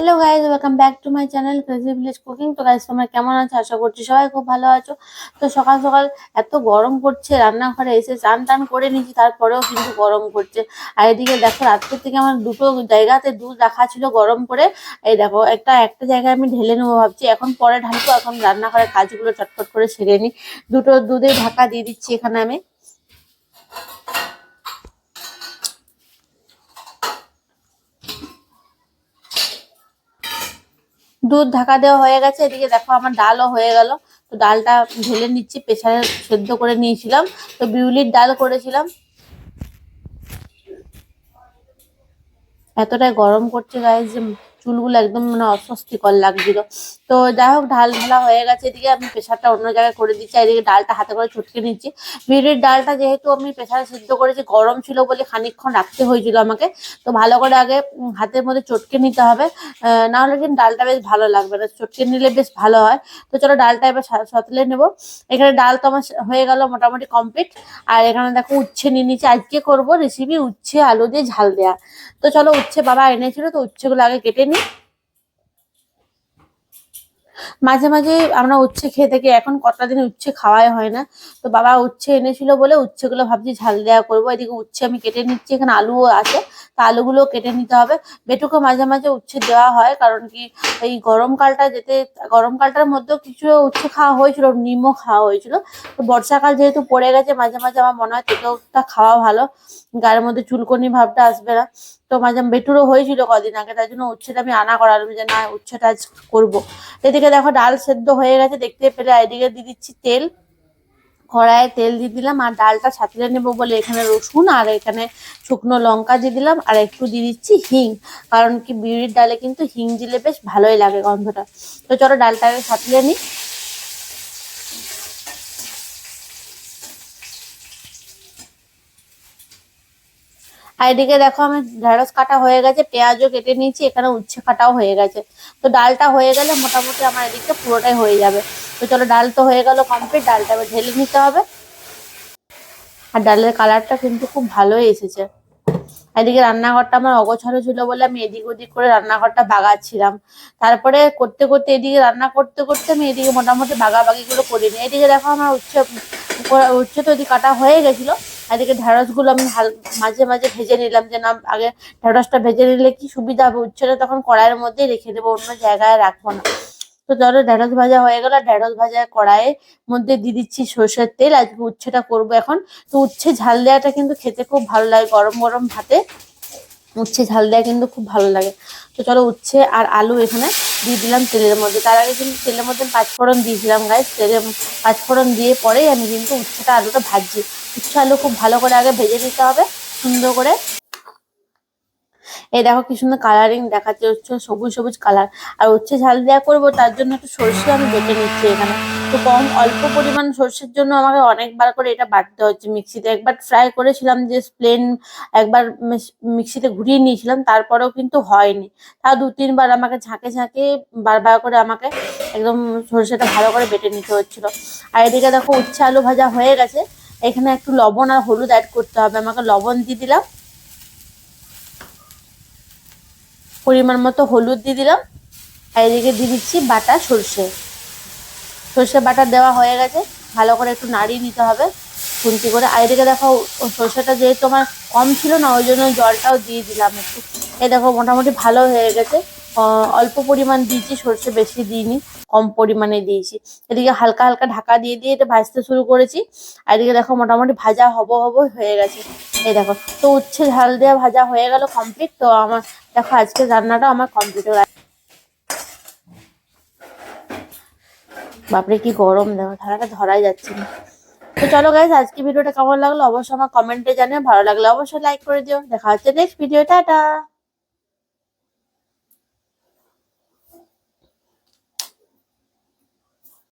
Hello guys welcome back to my channel crazy village cooking তো guys তোমরা কেমন আছো? আশা করছি সবাই খুব ভালো আছো। তো সকাল সকাল এত গরম করছে রান্নাঘরে এসে চান টান করে নিয়েছি, তারপরেও কিন্তু গরম করছে আর এদিকে দেখো, রাত্রের থেকে আমার দুটো জায়গাতে দুধ রাখা ছিল গরম করে। এই দেখো, একটা একটা জায়গায় আমি ঢেলে নেব ভাবছি। এখন পরে ঢালবো, এখন রান্নাঘরের কাজগুলো চটপট করে সেরে নিই। দুটো দুধে ঢাকা দিয়ে দিচ্ছি এখানে আমি। দুধ ঢাকা দেওয়া হয়ে গেছে, এদিকে দেখো আমার ডালও হয়ে গেল। তো ডালটা ঢেলে নিচ্ছি, প্রেসারে সেদ্ধ করে নিয়েছিলাম। তো বিউলির ডাল করেছিলাম। এতটাই গরম করছে গায়ে যে চুলগুলো একদম মানে অস্বস্তিকর লাগছিল। তো যাই হোক ঢাল ঢালা হয়ে গেছে এদিকে আমি প্রেশারটা অন্য জায়গায় করে দিচ্ছি এদিকে ডালটা হাতে করে ছুটকে নিচ্ছি। বিউলির ডালটা যেহেতু আমি প্রেশারে সিদ্ধ করেছি গরম ছিল বলে খানিকক্ষণ রাখতে হয়েছিল আমাকে। তো ভালো করে আগে হাতের মধ্যে চটকে নিতে হবে। আহ, না হলে কিন্তু ডালটা বেশ ভালো লাগবে না চটকে নিলে বেশ ভালো হয়। তো চলো ডালটা এবার সতলে নেব। এখানে ডাল তো আমার হয়ে গেল মোটামুটি কমপ্লিট। আর এখানে দেখো উচ্ছে নিয়ে নিচ্ছি আজকে করব রেসিপি উচ্ছে আলু দিয়ে ঝাল দেয়া। তো চলো উচ্ছে বাবা এনেছিল তো উচ্ছেগুলো আগে কেটে মাঝে মাঝে আমরা উচ্ছে খেয়ে থাকি, এখন কটা দিন উচ্ছে খাওয়াই হয় না। তো বাবা উচ্ছে এনেছিল বলে উচ্ছেগুলো ভাবছি ঝাল দেওয়া করব। এদিকে উচ্ছে আমি কেটে নিচ্ছি, এখানে আলুও আছে। তা আলুগুলো কেটে নিতে হবে। বেটুকে মাঝে মাঝে উচ্ছে দেওয়া হয়, কারণ কি এই গরমকালটা যেতে গরমকালটার মধ্যেও কিছু উচ্ছে খাওয়া হয়েছিল, নিমও খাওয়া হয়েছিল। তো বর্ষাকাল যেহেতু পড়ে গেছে, মাঝে মাঝে আমার মনে হয় তেঁতুলটা খাওয়া ভালো। গায়ের মধ্যে চুলকনি ভাবটা আসবে না। তো মাঝে বেটুরও হয়েছিল কদিন আগে তার জন্য উচ্ছেটা আমি আনা করালাম যে না উচ্ছেটা আজ করব। এদিকে দেখো ডাল সেদ্ধ হয়ে গেছে, দেখতে পেলে এদিকে দিয়ে দিচ্ছি তেল। কড়াইয়ে তেল দিয়ে দিলাম, আর ডালটা ছাতিয়ে নেব বলে এখানে রসুন আর এখানে শুকনো লঙ্কা দিয়ে দিলাম, আর একটু দিয়ে দিচ্ছি হিং। কারণ কি বিউলির ডালে কিন্তু হিং দিলে বেশ ভালোই লাগে গন্ধটা। তো চলো ডালটা ডালটাকে ছাতিয়ে নিই। আর এদিকে দেখো আমি ঢেঁড়স কাটা হয়ে গেছে, পেঁয়াজও কেটে নিয়েছি, এখানে উচ্ছে কাটাও হয়ে গেছে। তো ডালটা হয়ে গেলে মোটামুটি আমার এদিকটা পুরোটাই হয়ে যাবে। তো চলো ডাল তো হয়ে গেল কমপ্লিট ডালটা এবার ঢেলে নিতে হবে। আর ডালের কালারটা কিন্তু খুব ভালোই এসেছে। এদিকে রান্নাঘরটা আমার অগোছালো ছিল বলে আমি এদিক ওদিক করে রান্নাঘরটা বাগাচ্ছিলাম। তারপরে করতে করতে এদিকে রান্না করতে করতে আমি এদিকে মোটামুটি বাগাবাগি গুলো করিনি। এদিকে দেখো আমার উচ্ছে উচ্ছে তো এদিকে কাটা হয়ে গেছিল। এদিকে গুলো আমি মাঝে মাঝে ভেজে নিলাম যে না আগে ঢেঁড়সটা ভেজে নিলে কি সুবিধা হবে? উচ্ছেটা তখন কড়াইয়ের মধ্যেই রেখে দেবো, অন্য জায়গায় রাখব না। তো ধরো ঢেঁড়স ভাজা হয়ে গেল। ঢেঁড়স ভাজা কড়াইয়ে মধ্যে দিয়ে দিচ্ছি সর্ষের তেল। আজকে উচ্ছেটা করব এখন। তো উচ্ছে ঝাল দেওয়াটা কিন্তু খেতে খুব ভালো লাগে গরম গরম ভাতে। উচ্ছে ঝাল দেওয়া কিন্তু খুব ভালো লাগে। তো চলো উচ্ছে আর আলু এখানে দিয়ে দিলাম তেলের মধ্যে। তার আগে কিন্তু তেলের মধ্যে পাঁচফোড়ন দিয়েছিলাম গাছ তেলে পাঁচফোড়ন দিয়ে পরেই আমি কিন্তু উচ্ছেটা, আলুটা ভাজছি। উচ্ছে, আলু খুব ভালো করে আগে ভেজে নিতে হবে, সুন্দর করে। এই দেখো কি সুন্দর কালারিং দেখাচ্ছে হচ্ছে সবুজ সবুজ কালার আর হচ্ছে ঝাল দেওয়া করব তার জন্য একটু সরষে আমি বেটে নিচ্ছি এখানে। তো কম, অল্প পরিমাণ সর্ষের জন্য আমাকে অনেকবার করে এটা বাটতে হচ্ছে মিক্সিতে। একবার ফ্রাই করেছিলাম যে প্লেন একবার মিক্সিতে ঘুরিয়ে নিয়েছিলাম, তারপরেও কিন্তু হয়নি। তাও দু, তিনবার আমাকে ঝাঁকে ঝাঁকে বারবার করে আমাকে একদম সর্ষেটা ভালো করে বেটে নিতে হচ্ছিল। আর এদিকে দেখো উচ্ছে আলু ভাজা হয়ে গেছে। এখানে একটু লবণ আর হলুদ অ্যাড করতে হবে। আমাকে লবণ দিয়ে দিলাম। পরিমাণ মতো হলুদ দিয়ে দিলাম। আর এদিকে দিয়ে দিচ্ছি বাটা সর্ষে। সর্ষে বাটা দেওয়া হয়ে গেছে। ভালো করে একটু নাড়িয়ে নিতে হবে। খুন্তি করে। আর এদিকে দেখো সর্ষেটা যেহেতু আমার কম ছিল না, ওই জন্য জলটাও দিয়ে দিলাম একটু। এ দেখো, মোটামুটি ভালো হয়ে গেছে। অল্প পরিমাণ দিয়েছি, সর্ষে বেশি দিইনি, কম পরিমাণে দিয়েছি। এদিকে হালকা হালকা ঢাকা দিয়ে দিয়ে এটা ভাজতে শুরু করেছি। আর এদিকে দেখো, মোটামুটি ভাজা হব হব হয়ে গেছে। এই দেখো, তো উচ্ছে ঝাল দেওয়া ভাজা হয়ে গেল কমপ্লিট তো আমার, দেখো, আজকে রান্নাটা আমার কমপ্লিট হয়ে গেছে। বাপরে, কি গরম দেখো, ঠান্ডাটা ধরাই যাচ্ছে না। তো চলো গাইজ আজকে ভিডিওটা কেমন লাগল? অবশ্যই আমার কমেন্টে জানিও, ভালো লাগলে অবশ্যই লাইক করে দিও। দেখা হচ্ছে নেক্সট ভিডিও টাটা!